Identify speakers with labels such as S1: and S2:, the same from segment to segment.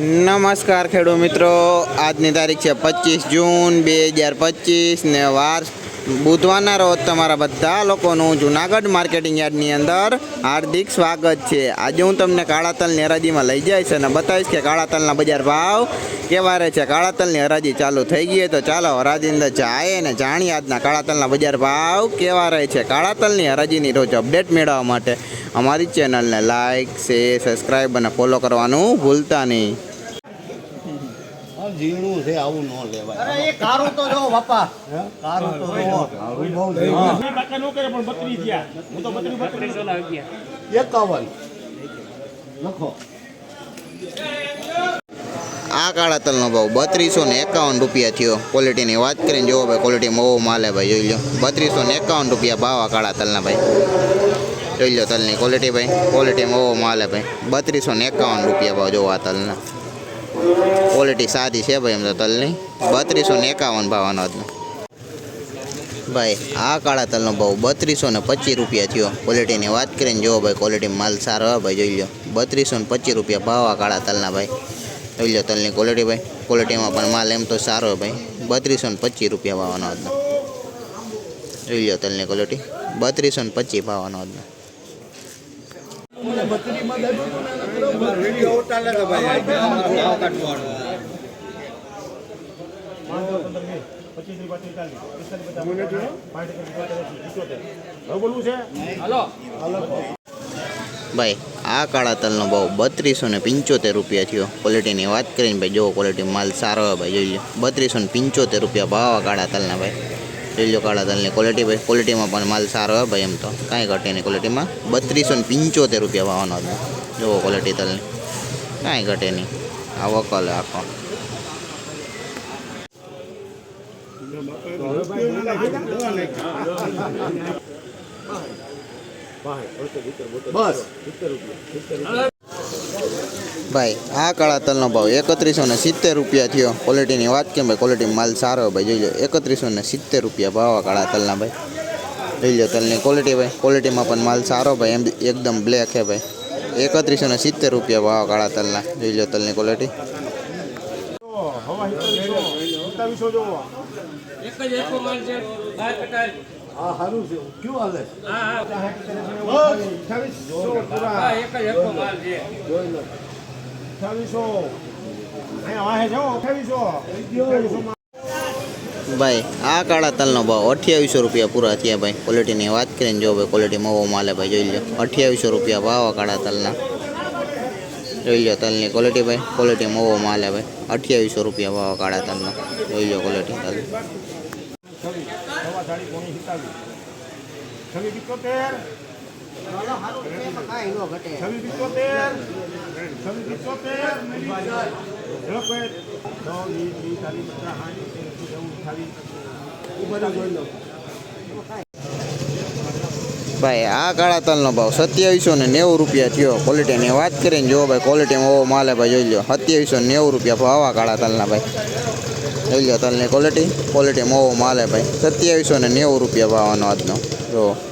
S1: નમસ્કાર ખેડૂત મિત્રો. આજની તારીખ છે પચીસ જૂન બે હજાર પચીસ ને વાર બુધવારના રોજ તમારા બધા લોકોનું જુનાગઢ માર્કેટિંગ યાર્ડની અંદર હાર્દિક સ્વાગત છે. આજે હું તમને કાળા તલની હરાજીમાં લઈ જઈશ અને બતાવીશ કે કાળા તલના બજાર ભાવ કેવા રહે છે. કાળા તલની હરાજી ચાલુ થઈ ગઈ તો ચાલો હરાજી અંદર જાય અને જાણીએ આજના કાળા તલના બજાર ભાવ કેવા રહે છે. કાળા તલની હરાજીની રોજ અપડેટ મેળવવા માટે અમારી ચેનલને લાઇક શેર, સબસ્ક્રાઈબ અને ફોલો કરવાનું ભૂલતા નહીં.
S2: ઝીણું છે આવું ન લેવાય.
S3: અરે એ કારું તો જો બાપા. કારું તો જો.
S2: આવું બહુ છે.
S4: બાકા નો કરે પણ બકરી થયા. હું તો બત્રી બત્રી
S2: એકાવન. લખો.
S1: આ કાળા તલનો ભાવ બત્રીસો ને એકાવન રૂપિયા થયો. ક્વોલિટીની વાત કરીને જોવો ભાઈ ક્વોલિટી બહુ માલે ભાઈ જોઈ લો. બત્રીસો ને એકાવન રૂપિયા ભાવ આ કાળા તલના ભાઈ. જોઈ લો તલની ક્વોલિટી ભાઈ. ક્વોલિટી બહુ માલે ભાઈ. બત્રીસો ને એકાવન રૂપિયા ભાવ જોવો આ તલના. ક્વોલિટી સાદી છે ભાઈ એમ તો તલની. બત્રીસો ને એકાવન ભાવ હતો. ભાઈ, આ કાળા તલનો ભાવ બત્રીસો ને પચીસ રૂપિયા થયો. ક્વોલિટીની વાત કરીને જોવો ભાઈ ક્વોલિટી માલ સારો હોય ભાઈ, જોઈ લો બત્રીસો ને પચીસ રૂપિયા ભાવ આ કાળા તલના ભાઈ. જોઈ લો તલની ક્વોલિટી ભાઈ. ક્વોલિટીમાં પણ માલ એમ તો સારો હોય ભાઈ. બત્રીસો ને પચીસ રૂપિયા ભાવનો હતો. જોઈ લો તલની ક્વોલિટી બત્રીસો ને પચીસ ભાવનો હતો. ભાઈ, આ કાળા તલનો ભાવ બત્રીસો ને પંચોતેર રૂપિયા થયો. ક્વોલિટીની વાત કરીને ભાઈ, જો ક્વોલિટી માલ સારો હોય ભાઈ, જોઈ લો બત્રીસો ને પંચોતેર રૂપિયા ભાવ કાળા તલના ભાઈ. જોઈ લો કાળા તલની ક્વોલિટી ભાઈ ક્વોલિટીમાં પણ માલ સારો હોય ભાઈ એમ તો. કાંઈ ઘટે નહીં ક્વોલિટીમાં બત્રીસો ને પંચોતેર રૂપિયા ભાવનો હતો. જુઓ ક્વોલિટી તલની. કાંઈ ઘટે નહીં. આ વકલ આખો.
S2: બસ.
S1: ભાઈ, આ કાળા તલનો ભાવ એકત્રીસો ને સિત્તેર રૂપિયા થયો. ક્વોલિટીની વાત કેમ ભાઈ? ક્વોલિટી માલ સારો ભાઈ. જોઈ લો, એકત્રીસો ને સિત્તેર રૂપિયા ભાવ કાળા તલના ભાઈ. જોઈ લો તલની ક્વોલિટી ભાઈ. ક્વોલિટીમાં પણ માલ સારો ભાઈ, એમ એકદમ બ્લેક છે ભાઈ. એકત્રીસો ને સિત્તેર રૂપિયા ભાવ કાળા તલના. જોઈ લો તલની ક્વોલિટી
S2: આ સારું છે ક્યું હાલે
S5: હા હા એક જ માલ છે.
S4: જોઈ જાઓ અઠાવીસો
S1: ભાઈ આ કાળા તલનો ભાવ અઠ્યાવીસો રૂપિયા પૂરા થયા ભાઈ ક્વોલિટીની વાત કરીને જો ભાઈ ક્વોલિટી મોવો માલે ભાઈ જોઈ લો અઠ્યાવીસો રૂપિયા ભાવ આ કાળા તલના જોઈ લો તલની ક્વોલિટી ભાઈ ક્વોલિટી મોવો માલે ભાઈ અઠ્યાવીસો રૂપિયા ભાવ કાળા તલનો જોઈ લો ક્વોલિટી તલ
S4: છવ્વીસ પિત્તોતેર
S1: ભાઈ, આ કાળા તલનો ભાવ સત્યાવીસો ને નેવું રૂપિયા થયો. ક્વોલિટીની વાત કરીને જોવો ભાઈ ક્વોલિટીમાં ઓવો માલે ભાઈ, જોઈ લો સત્યાવીસો નેવું રૂપિયા ભાવ આ કાળા તલના ભાઈ. જોઈ લો તલની ક્વોલિટી ક્વોલિટીમાં ઓવો માલે ભાઈ. સત્યાવીસો ને નેવું રૂપિયા ભાવનો આજનો. જો
S4: ત્રણ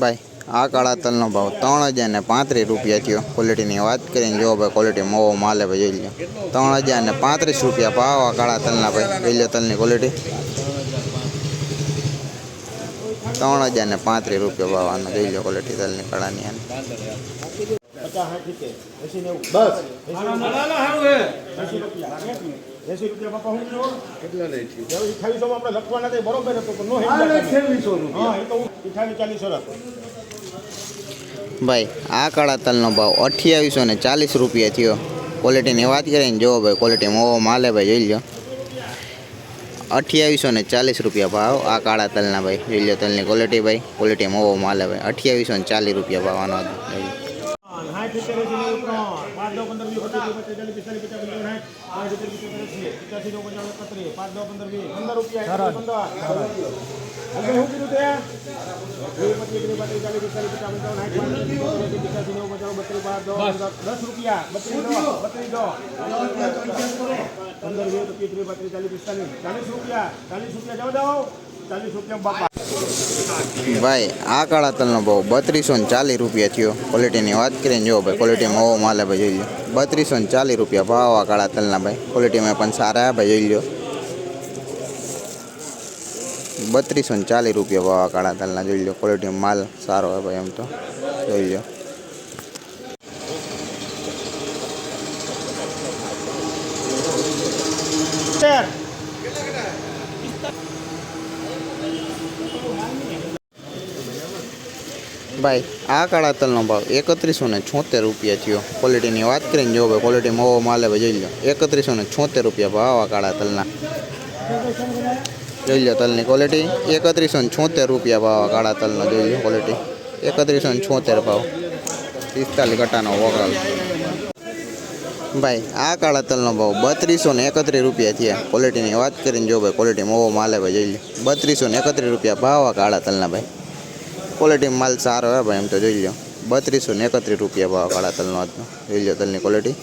S1: ભાઈ, આ કાળા તલનો ભાવ ત્રણ હજાર ને પાંત્રીસ રૂપિયા થયો. ક્વોલિટીની વાત કરીને જો ભાઈ ક્વોલિટી મોવો માલે ભાઈ, જોઈ લો ત્રણ હજાર ને પાંત્રીસ રૂપિયા ભાવ આ કાળા તલના ભાઈ, જોઈ લો તલની ક્વોલિટી ત્રણ હજાર ને પાંત્રીસ રૂપિયા ભાવ આનો, જોઈ લો ક્વોલિટી તલની કાળાની
S4: પચાસ સાઠ સિત્તેર એસી નેવું
S2: બસ
S4: એસી રૂપિયા એસી રૂપિયા બાપા હું કીધું?
S2: કેટલા નહીં થયું
S4: હવે અઠ્ઠાવીસોમાં આપણે લખવાના હતા એ બરોબર હતું પણ નો
S2: આને
S4: હેન્ડલ
S2: છવ્વીસો રૂપિયા
S4: હા એ તો હું અઠ્ઠાવીસ ચાલીસ વર્ષ
S1: ભાઈ આ કાળા તલનો ભાવ અઠ્યાવીસો ને ચાલીસ રૂપિયા થયો ક્વોલિટીની વાત કરીને જુઓ ભાઈ ક્વોલિટી મોવો માલે ભાઈ જોઈ લો અઠ્યાવીસો ને ચાલીસ રૂપિયા ભાવ આ કાળા તલના ભાઈ જોઈ લો તલની ક્વોલિટી ભાઈ. ક્વોલિટી મોવો માલે ભાઈ અઠ્યાવીસો ને ચાલીસ રૂપિયા ભાવનો હતો જોઈ લો.
S4: સાઠ સિત્તેર એસી નેવું ત્રણ પાંચ દસ પંદર વીસ પચીસ ત્રીસ પચાસ ચાલીસ પિસ્તાલીસ પચાસ પંચાવન સાઠ પાંચ રૂપિયા તે પચીસ પચાસ પંચાવન દસ પંદર દસ રૂપિયા બત્રીસ દો બત્રીસ દો પંદર ચાલીસ પિસ્તાલીસ ચાલીસ રૂપિયા ચાલીસ રૂપિયા જાઓ જાઓ ચાલીસ રૂપિયા બાપા
S1: ભાઈ, આ કાળા તલનો ભાવ બત્રીસો ને ચાલીસ રૂપિયા થયો. ક્વોલિટીની વાત કરીને જો ભાઈ ક્વોલિટીમાં ઓવો માલે ભાઈ, જોઈ લો બત્રીસો ને ચાલીસ રૂપિયા ભાવ આ કાળા તલના ભાઈ. ક્વોલિટીમાં પણ સારા ભાઈ, જોઈ લો બત્રીસો ને ચાલીસ રૂપિયા ભાવ આ કાળા તલના, જોઈ લો ક્વોલિટીમાં માલ સારો હોય ભાઈ, એમ તો. જોઈ લો
S4: તેર
S1: ભાઈ, આ કાળા તલનો ભાવ એકત્રીસો ને છોતેર રૂપિયા થયો. ક્વોલિટીની વાત કરીને જો ભાઈ ક્વોલિટી મોવો માલે ભાઈ જોઈ લો. એકત્રીસો ને છોતેર રૂપિયા ભાવ આ કાળા તલના. જોઈ લો તલની ક્વોલિટી એકત્રીસો ને છોતેર રૂપિયા ભાવ આ કાળા તલનો, જોઈ લો ક્વોલિટી એકત્રીસો ને છોતેર ભાવ. પિસ્તાલીસ કટાનો વગાલ ભાઈ, આ કાળા તલનો ભાવ બત્રીસો ને એકત્રીસ રૂપિયા થયા. ક્વોલિટીની વાત કરીને જો ભાઈ ક્વોલિટી મોવો માલે ભાઈ જોઈ લો. બત્રીસો ને એકત્રીસ રૂપિયા ભાવ આ કાળા તલના ભાઈ. ક્વોલિટી માલ સારો હે ભાઈ, એમ તો જોઈ લો બત્રીસો ને એકત્રીસ રૂપિયા ભાવ કાળા તલનો આજનો. જોઈ લો તલની ક્વોલિટી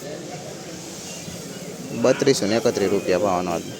S1: બત્રીસો ને એકત્રીસ રૂપિયા ભાવનો આજનો.